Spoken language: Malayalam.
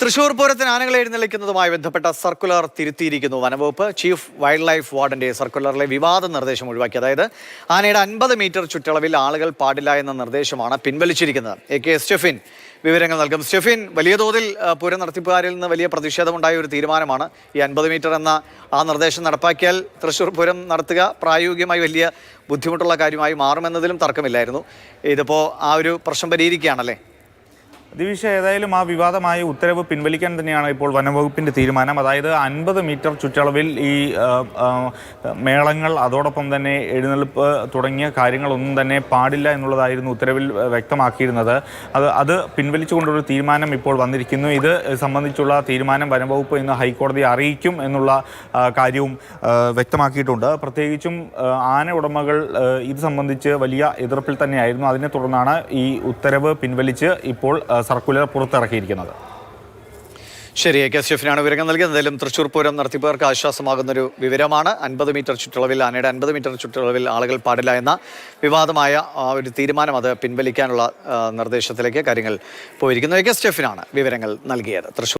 തൃശൂർ പൂരത്തിന് ആനകളെ എഴുന്നള്ളിക്കുന്നതുമായി ബന്ധപ്പെട്ട സർക്കുലർ തിരുത്തിയിരിക്കുന്നു വനംവകുപ്പ്. ചീഫ് വൈൽഡ് ലൈഫ് വാർഡന്റെ സർക്കുലറിലെ വിവാദ നിർദ്ദേശം ഒഴിവാക്കി. അതായത് ആനയുടെ അൻപത് മീറ്റർ ചുറ്റളവിൽ ആളുകൾ പാടില്ല എന്ന നിർദ്ദേശമാണ് പിൻവലിച്ചിരിക്കുന്നത്. എ കെ സ്റ്റെഫിൻ വിവരങ്ങൾ നൽകും. സ്റ്റെഫിൻ വലിയ തോതിൽ പൂരം നടത്തിപ്പുകാരിൽ നിന്ന് വലിയ പ്രതിഷേധമുണ്ടായ ഒരു തീരുമാനമാണ് ഈ അൻപത് മീറ്റർ എന്ന ആ നിർദ്ദേശം നടപ്പാക്കിയാൽ തൃശൂർ പൂരം നടത്തുക പ്രായോഗികമായി വലിയ ബുദ്ധിമുട്ടുള്ള കാര്യമായി മാറുമെന്നതിലും തർക്കമില്ലായിരുന്നു. ഇതിപ്പോൾ ആ ഒരു പ്രശ്നം പരിഹരിക്കുകയാണല്ലേ? ദിവിഷ ഏതായാലും ആ വിവാദമായ ഉത്തരവ് പിൻവലിക്കാൻ തന്നെയാണ് ഇപ്പോൾ വനംവകുപ്പിന്റെ തീരുമാനം. അതായത് അൻപത് മീറ്റർ ചുറ്റളവിൽ ഈ മേളങ്ങൾ അതോടൊപ്പം തന്നെ എഴുന്നള്ളിപ്പ് തുടങ്ങിയ കാര്യങ്ങളൊന്നും തന്നെ പാടില്ല എന്നുള്ളതായിരുന്നു ഉത്തരവിൽ വ്യക്തമാക്കിയിരുന്നത്. അത് അത് പിൻവലിച്ചുകൊണ്ടൊരു തീരുമാനം ഇപ്പോൾ വന്നിരിക്കുന്നു. ഇത് സംബന്ധിച്ചുള്ള തീരുമാനം വനംവകുപ്പ് ഇന്ന് ഹൈക്കോടതി അറിയിക്കും എന്നുള്ള കാര്യവും വ്യക്തമാക്കിയിട്ടുണ്ട്. പ്രത്യേകിച്ചും ആന ഉടമകൾ ഇത് സംബന്ധിച്ച് വലിയ എതിർപ്പിൽ തന്നെയായിരുന്നു. അതിനെ തുടർന്നാണ് ഈ ഉത്തരവ് പിൻവലിച്ച് ഇപ്പോൾ സർക്കുലർ പുറത്തിറക്കിയിരിക്കുന്നത്. ശരി എ. കെ. സ്റ്റെഫിനാണ് വിവരങ്ങൾ നൽകിയത്. എന്തായാലും തൃശ്ശൂർ പൂരം നടത്തിപ്പുകാർക്ക് ആശ്വാസമാകുന്ന ഒരു വിവരമാണ്. അൻപത് മീറ്റർ ചുറ്റളവിൽ ആനയുടെ അൻപത് മീറ്റർ ചുറ്റളവിൽ ആളുകൾ പാടില്ല എന്ന വിവാദമായ ഒരു തീരുമാനം അത് പിൻവലിക്കാനുള്ള നിർദ്ദേശത്തിലേക്ക് കാര്യങ്ങൾ പോയിരിക്കുന്നു. എ. കെ. സ്റ്റെഫിനാണ് വിവരങ്ങൾ നൽകിയത്. തൃശ്ശൂർ